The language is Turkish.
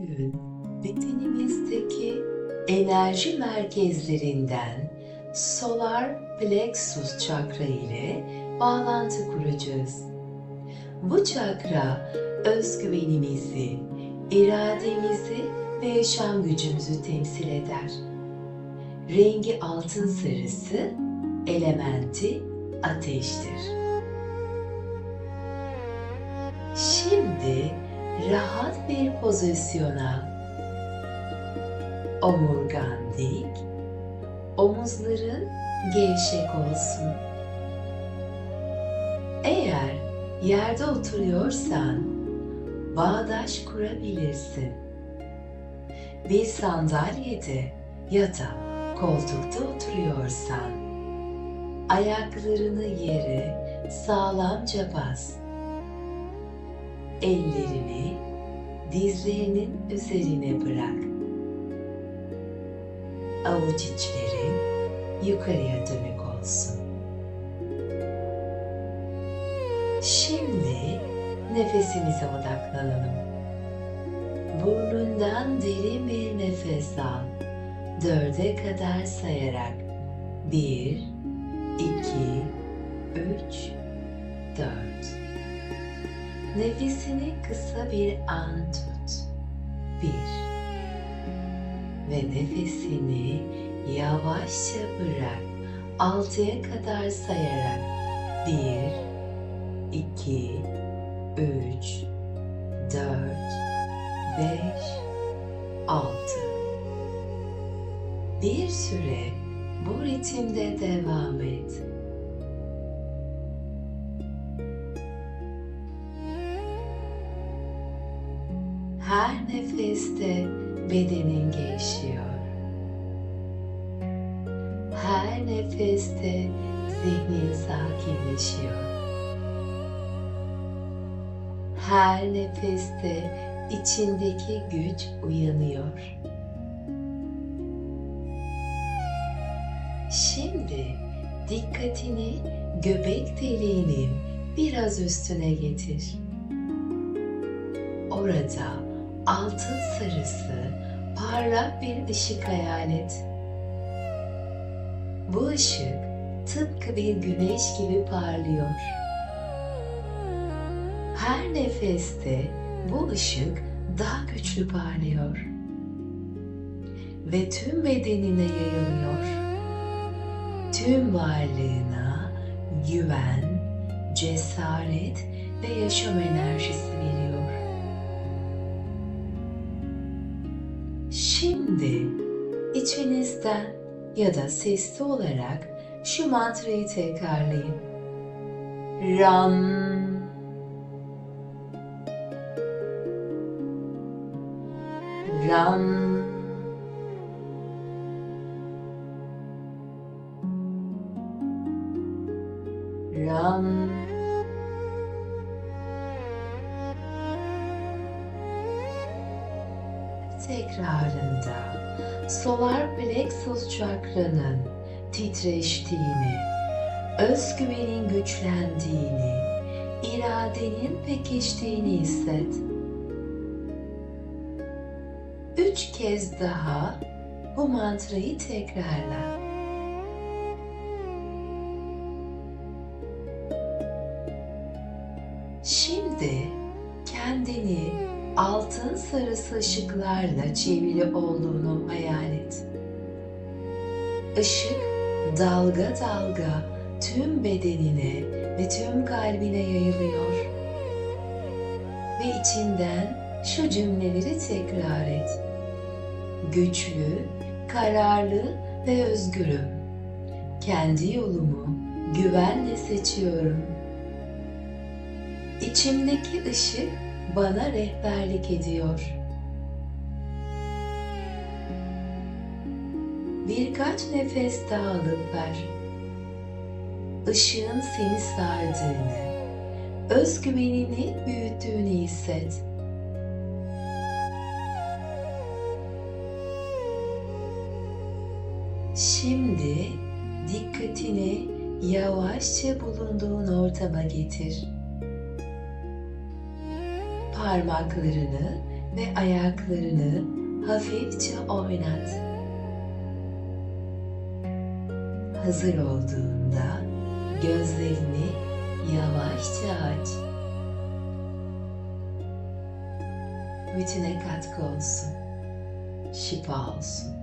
Bugün bedenimizdeki enerji merkezlerinden solar plexus çakra ile bağlantı kuracağız. Bu çakra özgüvenimizi, irademizi ve yaşam gücümüzü temsil eder. Rengi altın sarısı, elementi ateştir. Şimdi rahat pozisyona omurgan dik, omuzların gevşek olsun. Eğer yerde oturuyorsan bağdaş kurabilirsin. Bir sandalyede ya da koltukta oturuyorsan ayaklarını yere sağlamca bas ellerini dizlerinin üzerine bırak. Avuç içlerin yukarıya dönük olsun. Şimdi nefesimize odaklanalım. Burnundan derin bir nefes al. Dörde kadar sayarak. Bir, iki, üç, dört. Nefesini kısa bir an tut. Bir. Ve nefesini yavaşça bırak. Altıya kadar sayarak. Bir, iki, üç, dört, beş, altı. Bir süre bu ritimde devam et. Nefeste bedenin gevşiyor. Her nefeste zihnin sakinleşiyor. Her nefeste içindeki güç uyanıyor. Şimdi dikkatini göbek deliğinin biraz üstüne getir. Orada altın sarısı parlak bir ışık hayal et. Bu ışık tıpkı bir güneş gibi parlıyor. Her nefeste bu ışık daha güçlü parlıyor ve tüm bedenine yayılıyor. Tüm varlığına güven, cesaret ve yaşam enerjisi veriyor. Şimdi içinizden ya da sesli olarak şu mantrayı tekrarlayın. Ram. Ram. Ram Tekrarında solar plexus çakranın titreştiğini, özgüvenin güçlendiğini, iradenin pekiştiğini hisset. Üç kez daha bu mantrayı tekrarla. Şimdi kendini altın sarısı ışıklarla çevrili olduğunu hayal et. Işık dalga dalga tüm bedenine ve tüm kalbine yayılıyor. Ve içinden şu cümleleri tekrar et. Güçlü, kararlı ve özgürüm. Kendi yolumu güvenle seçiyorum. İçimdeki ışık bana rehberlik ediyor. Birkaç nefes daha alıp ver. Işığın seni sardığını, özgüvenini büyüttüğünü hisset. Şimdi dikkatini yavaşça bulunduğun ortama getir. Parmaklarını ve ayaklarını hafifçe oynat. Hazır olduğunda gözlerini yavaşça aç. Bütüne katkı olsun. Şifa olsun.